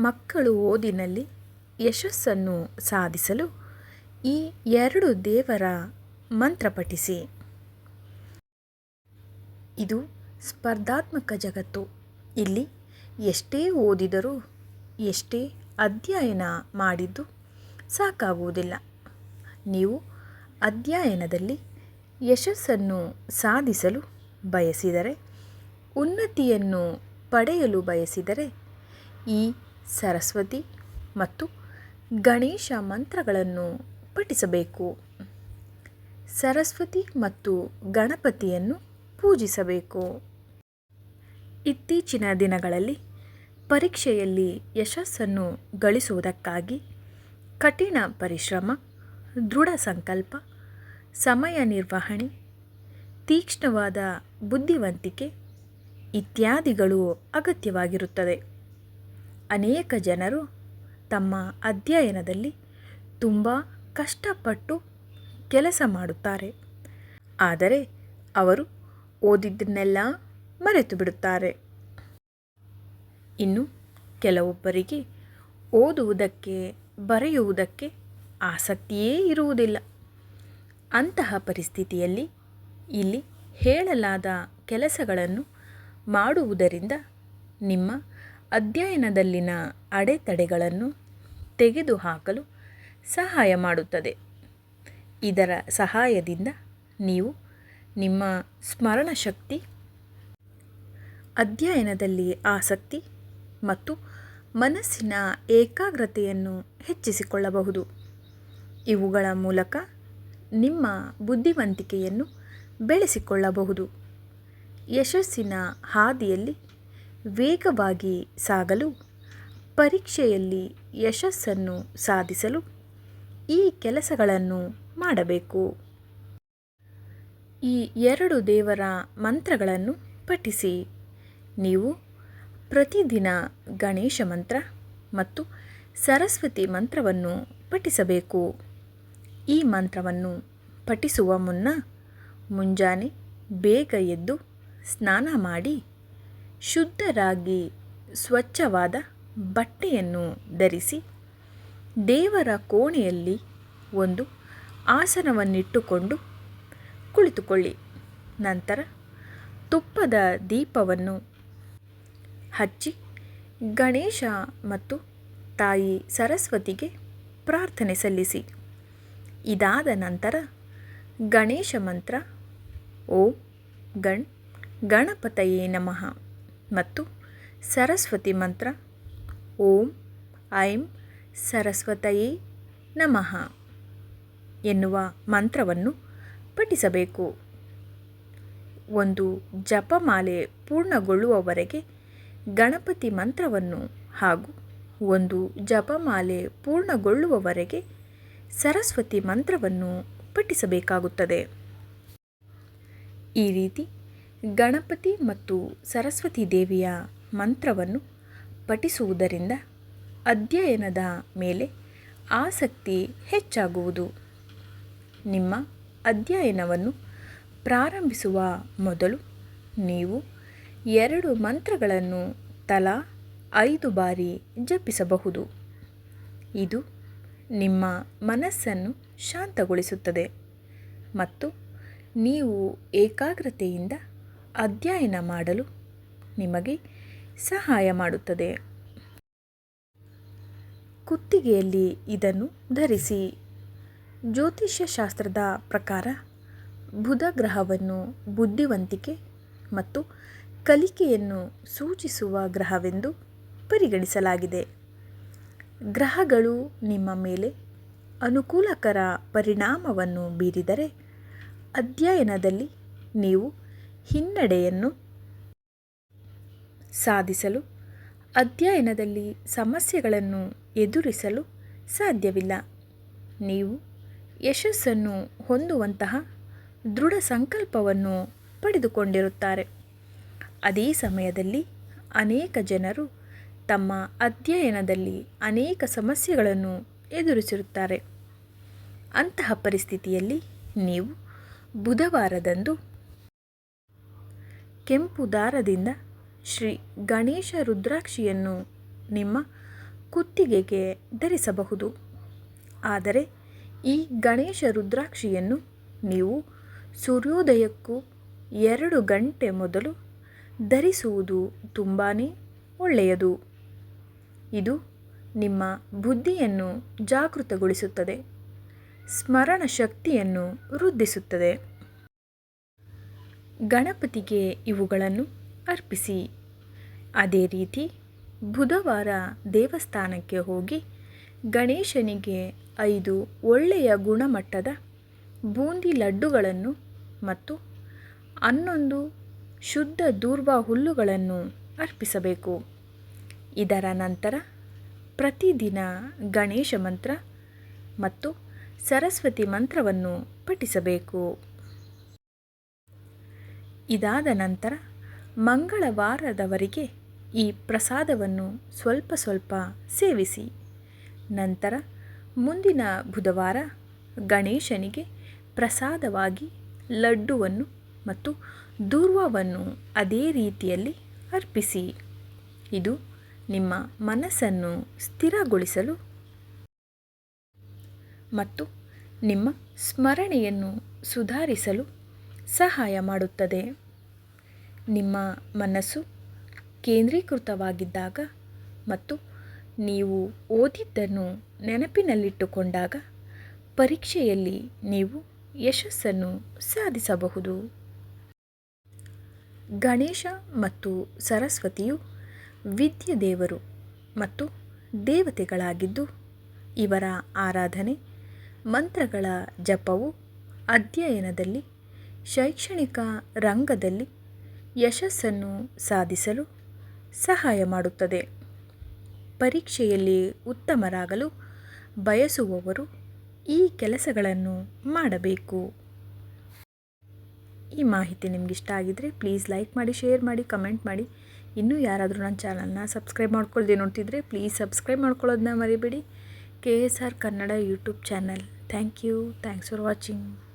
ಮಕ್ಕಳು ಓದಿನಲ್ಲಿ ಯಶಸ್ಸನ್ನು ಸಾಧಿಸಲು ಈ ಎರಡು ದೇವರ ಮಂತ್ರ ಪಠಿಸಿ. ಇದು ಸ್ಪರ್ಧಾತ್ಮಕ ಜಗತ್ತು. ಇಲ್ಲಿ ಎಷ್ಟೇ ಓದಿದರೂ, ಎಷ್ಟೇ ಅಧ್ಯಯನ ಮಾಡಿದ್ದು ಸಾಕಾಗುವುದಿಲ್ಲ. ನೀವು ಅಧ್ಯಯನದಲ್ಲಿ ಯಶಸ್ಸನ್ನು ಸಾಧಿಸಲು ಬಯಸಿದರೆ, ಉನ್ನತಿಯನ್ನು ಪಡೆಯಲು ಬಯಸಿದರೆ, ಈ ಸರಸ್ವತಿ ಮತ್ತು ಗಣೇಶ ಮಂತ್ರಗಳನ್ನು ಪಠಿಸಬೇಕು. ಸರಸ್ವತಿ ಮತ್ತು ಗಣಪತಿಯನ್ನು ಪೂಜಿಸಬೇಕು. ಇತ್ತೀಚಿನ ದಿನಗಳಲ್ಲಿ ಪರೀಕ್ಷೆಯಲ್ಲಿ ಯಶಸ್ಸನ್ನು ಗಳಿಸುವುದಕ್ಕಾಗಿ ಕಠಿಣ ಪರಿಶ್ರಮ, ದೃಢ ಸಂಕಲ್ಪ, ಸಮಯ ನಿರ್ವಹಣೆ, ತೀಕ್ಷ್ಣವಾದ ಬುದ್ಧಿವಂತಿಕೆ ಇತ್ಯಾದಿಗಳು ಅಗತ್ಯವಾಗಿರುತ್ತದೆ. ಅನೇಕ ಜನರು ತಮ್ಮ ಅಧ್ಯಯನದಲ್ಲಿ ತುಂಬ ಕಷ್ಟಪಟ್ಟು ಕೆಲಸ ಮಾಡುತ್ತಾರೆ. ಆದರೆ ಅವರು ಓದಿದ್ದನ್ನೆಲ್ಲ ಮರೆತು ಬಿಡುತ್ತಾರೆ. ಇನ್ನು ಕೆಲವೊಬ್ಬರಿಗೆ ಓದುವುದಕ್ಕೆ, ಬರೆಯುವುದಕ್ಕೆ ಆಸಕ್ತಿಯೇ ಇರುವುದಿಲ್ಲ. ಅಂತಹ ಪರಿಸ್ಥಿತಿಯಲ್ಲಿ ಇಲ್ಲಿ ಹೇಳಲಾದ ಕೆಲಸಗಳನ್ನು ಮಾಡುವುದರಿಂದ ನಿಮ್ಮ ಅಧ್ಯಯನದಲ್ಲಿನ ಅಡೆತಡೆಗಳನ್ನು ತೆಗೆದುಹಾಕಲು ಸಹಾಯ ಮಾಡುತ್ತದೆ. ಇದರ ಸಹಾಯದಿಂದ ನೀವು ನಿಮ್ಮ ಸ್ಮರಣಶಕ್ತಿ, ಅಧ್ಯಯನದಲ್ಲಿ ಆಸಕ್ತಿ ಮತ್ತು ಮನಸ್ಸಿನ ಏಕಾಗ್ರತೆಯನ್ನು ಹೆಚ್ಚಿಸಿಕೊಳ್ಳಬಹುದು. ಇವುಗಳ ಮೂಲಕ ನಿಮ್ಮ ಬುದ್ಧಿವಂತಿಕೆಯನ್ನು ಬೆಳೆಸಿಕೊಳ್ಳಬಹುದು. ಯಶಸ್ಸಿನ ಹಾದಿಯಲ್ಲಿ ವೇಗವಾಗಿ ಸಾಗಲು, ಪರೀಕ್ಷೆಯಲ್ಲಿ ಯಶಸ್ಸನ್ನು ಸಾಧಿಸಲು ಈ ಕೆಲಸಗಳನ್ನು ಮಾಡಬೇಕು. ಈ ಎರಡು ದೇವರ ಮಂತ್ರಗಳನ್ನು ಪಠಿಸಿ. ನೀವು ಪ್ರತಿದಿನ ಗಣೇಶ ಮಂತ್ರ ಮತ್ತು ಸರಸ್ವತಿ ಮಂತ್ರವನ್ನು ಪಠಿಸಬೇಕು. ಈ ಮಂತ್ರವನ್ನು ಪಠಿಸುವ ಮುನ್ನ ಮುಂಜಾನೆ ಬೇಗ ಎದ್ದು ಸ್ನಾನ ಮಾಡಿ ಶುದ್ಧರಾಗಿ ಸ್ವಚ್ಛವಾದ ಬಟ್ಟೆಯನ್ನು ಧರಿಸಿ ದೇವರ ಕೋಣೆಯಲ್ಲಿ ಒಂದು ಆಸನವನ್ನಿಟ್ಟುಕೊಂಡು ಕುಳಿತುಕೊಳ್ಳಿ. ನಂತರ ತುಪ್ಪದ ದೀಪವನ್ನು ಹಚ್ಚಿ ಗಣೇಶ ಮತ್ತು ತಾಯಿ ಸರಸ್ವತಿಗೆ ಪ್ರಾರ್ಥನೆ ಸಲ್ಲಿಸಿ. ಇದಾದ ನಂತರ ಗಣೇಶ ಮಂತ್ರ, ಓಂ ಗಣ್ ಗಣಪತಯೇ ನಮಃ. ಮತ್ತು ಸರಸ್ವತಿ ಮಂತ್ರ. ಓಂ ಐಂ ಸರಸ್ವತಯೇ ನಮಃ ಎನ್ನುವ ಮಂತ್ರವನ್ನು ಪಠಿಸಬೇಕು. ಒಂದು ಜಪಮಾಲೆ ಪೂರ್ಣಗೊಳ್ಳುವವರೆಗೆ ಗಣಪತಿ ಮಂತ್ರವನ್ನು ಹಾಗೂ ಒಂದು ಜಪಮಾಲೆ ಪೂರ್ಣಗೊಳ್ಳುವವರೆಗೆ ಸರಸ್ವತಿ ಮಂತ್ರವನ್ನು ಪಠಿಸಬೇಕಾಗುತ್ತದೆ. ಈ ರೀತಿ ಗಣಪತಿ ಮತ್ತು ಸರಸ್ವತಿ ದೇವಿಯ ಮಂತ್ರವನ್ನು ಪಠಿಸುವುದರಿಂದ ಅಧ್ಯಯನದ ಮೇಲೆ ಆಸಕ್ತಿ ಹೆಚ್ಚಾಗುವುದು. ನಿಮ್ಮ ಅಧ್ಯಯನವನ್ನು ಪ್ರಾರಂಭಿಸುವ ಮೊದಲು ನೀವು ಎರಡು ಮಂತ್ರಗಳನ್ನು ತಲಾ ಐದು ಬಾರಿ ಜಪಿಸಬಹುದು. ಇದು ನಿಮ್ಮ ಮನಸ್ಸನ್ನು ಶಾಂತಗೊಳಿಸುತ್ತದೆ ಮತ್ತು ನೀವು ಏಕಾಗ್ರತೆಯಿಂದ ಅಧ್ಯಯನ ಮಾಡಲು ನಿಮಗೆ ಸಹಾಯ ಮಾಡುತ್ತದೆ. ಕುತ್ತಿಗೆಯಲ್ಲಿ ಇದನ್ನು ಧರಿಸಿ. ಜ್ಯೋತಿಷ್ಯ ಶಾಸ್ತ್ರದ ಪ್ರಕಾರ ಬುಧ ಗ್ರಹವನ್ನು ಬುದ್ಧಿವಂತಿಕೆ ಮತ್ತು ಕಲಿಕೆಯನ್ನು ಸೂಚಿಸುವ ಗ್ರಹವೆಂದು ಪರಿಗಣಿಸಲಾಗಿದೆ. ಗ್ರಹಗಳು ನಿಮ್ಮ ಮೇಲೆ ಅನುಕೂಲಕರ ಪರಿಣಾಮವನ್ನು ಬೀರಿದರೆ ಅಧ್ಯಯನದಲ್ಲಿ ನೀವು ಹಿನ್ನಡೆಯನ್ನು ಸಾಧಿಸಲು, ಅಧ್ಯಯನದಲ್ಲಿ ಸಮಸ್ಯೆಗಳನ್ನು ಎದುರಿಸಲು ಸಾಧ್ಯವಿಲ್ಲ. ನೀವು ಯಶಸ್ಸನ್ನು ಹೊಂದುವಂತಹ ದೃಢ ಸಂಕಲ್ಪವನ್ನು ಪಡೆದುಕೊಂಡಿರುತ್ತಾರೆ. ಅದೇ ಸಮಯದಲ್ಲಿ ಅನೇಕ ಜನರು ತಮ್ಮ ಅಧ್ಯಯನದಲ್ಲಿ ಅನೇಕ ಸಮಸ್ಯೆಗಳನ್ನು ಎದುರಿಸಿರುತ್ತಾರೆ. ಅಂತಹ ಪರಿಸ್ಥಿತಿಯಲ್ಲಿ ನೀವು ಬುಧವಾರದಂದು ಕೆಂಪು ದಾರದಿಂದ ಶ್ರೀ ಗಣೇಶ ರುದ್ರಾಕ್ಷಿಯನ್ನು ನಿಮ್ಮ ಕುತ್ತಿಗೆಗೆ ಧರಿಸಬಹುದು. ಆದರೆ ಈ ಗಣೇಶ ರುದ್ರಾಕ್ಷಿಯನ್ನು ನೀವು ಸೂರ್ಯೋದಯಕ್ಕೂ ಎರಡು ಗಂಟೆ ಮೊದಲು ಧರಿಸುವುದು ತುಂಬಾ ಒಳ್ಳೆಯದು. ಇದು ನಿಮ್ಮ ಬುದ್ಧಿಯನ್ನು ಜಾಗೃತಗೊಳಿಸುತ್ತದೆ. ಸ್ಮರಣ ಶಕ್ತಿಯನ್ನು ವೃದ್ಧಿಸುತ್ತದೆ. ಗಣಪತಿಗೆ ಇವುಗಳನ್ನು ಅರ್ಪಿಸಿ. ಅದೇ ರೀತಿ ಬುಧವಾರ ದೇವಸ್ಥಾನಕ್ಕೆ ಹೋಗಿ ಗಣೇಶನಿಗೆ ಐದು ಒಳ್ಳೆಯ ಗುಣಮಟ್ಟದ ಬೂಂದಿ ಲಡ್ಡುಗಳನ್ನು ಮತ್ತು ಹನ್ನೊಂದು ಶುದ್ಧ ದೂರ್ವ ಹುಲ್ಲುಗಳನ್ನು ಅರ್ಪಿಸಬೇಕು. ಇದರ ನಂತರ ಪ್ರತಿದಿನ ಗಣೇಶ ಮಂತ್ರ ಮತ್ತು ಸರಸ್ವತಿ ಮಂತ್ರವನ್ನು ಪಠಿಸಬೇಕು. ಇದಾದ ನಂತರ ಮಂಗಳವಾರದವರೆಗೆ ಈ ಪ್ರಸಾದವನ್ನು ಸ್ವಲ್ಪ ಸ್ವಲ್ಪ ಸೇವಿಸಿ. ನಂತರ ಮುಂದಿನ ಬುಧವಾರ ಗಣೇಶನಿಗೆ ಪ್ರಸಾದವಾಗಿ ಲಡ್ಡುವನ್ನು ಮತ್ತು ದೂರ್ವವನ್ನು ಅದೇ ರೀತಿಯಲ್ಲಿ ಅರ್ಪಿಸಿ. ಇದು ನಿಮ್ಮ ಮನಸ್ಸನ್ನು ಸ್ಥಿರಗೊಳಿಸಲು ಮತ್ತು ನಿಮ್ಮ ಸ್ಮರಣೆಯನ್ನು ಸುಧಾರಿಸಲು ಸಹಾಯ ಮಾಡುತ್ತದೆ. ನಿಮ್ಮ ಮನಸ್ಸು ಕೇಂದ್ರೀಕೃತವಾಗಿದ್ದಾಗ ಮತ್ತು ನೀವು ಓದಿದ್ದನ್ನು ನೆನಪಿನಲ್ಲಿಟ್ಟುಕೊಂಡಾಗ ಪರೀಕ್ಷೆಯಲ್ಲಿ ನೀವು ಯಶಸ್ಸನ್ನು ಸಾಧಿಸಬಹುದು. ಗಣೇಶ ಮತ್ತು ಸರಸ್ವತಿಯು ವಿದ್ಯೆ ದೇವರು ಮತ್ತು ದೇವತೆಗಳಾಗಿದ್ದು, ಇವರ ಆರಾಧನೆ ಮಂತ್ರಗಳ ಜಪವು ಅಧ್ಯಯನದಲ್ಲಿ ಶೈಕ್ಷಣಿಕ ರಂಗದಲ್ಲಿ ಯಶಸ್ಸನ್ನು ಸಾಧಿಸಲು ಸಹಾಯ ಮಾಡುತ್ತದೆ. ಪರೀಕ್ಷೆಯಲ್ಲಿ ಉತ್ತಮರಾಗಲು ಬಯಸುವವರು ಈ ಕೆಲಸಗಳನ್ನು ಮಾಡಬೇಕು. ಈ ಮಾಹಿತಿ ನಿಮಗಿಷ್ಟ ಇಷ್ಟ ಆಗಿದರೆ ಪ್ಲೀಸ್ ಲೈಕ್ ಮಾಡಿ, ಶೇರ್ ಮಾಡಿ, ಕಮೆಂಟ್ ಮಾಡಿ. ಇನ್ನೂ ಯಾರಾದರೂ ನನ್ನ ಚಾನಲ್ನ ಸಬ್ಸ್ಕ್ರೈಬ್ ಮಾಡ್ಕೊಳ್ದೆ ನೋಡ್ತಿದ್ರೆ ಪ್ಲೀಸ್ ಸಬ್ಸ್ಕ್ರೈಬ್ ಮಾಡ್ಕೊಳ್ಳೋದನ್ನ ಮರಿಬೇಡಿ. K S R Kannada YouTube channel. Thank you. Thanks for watching.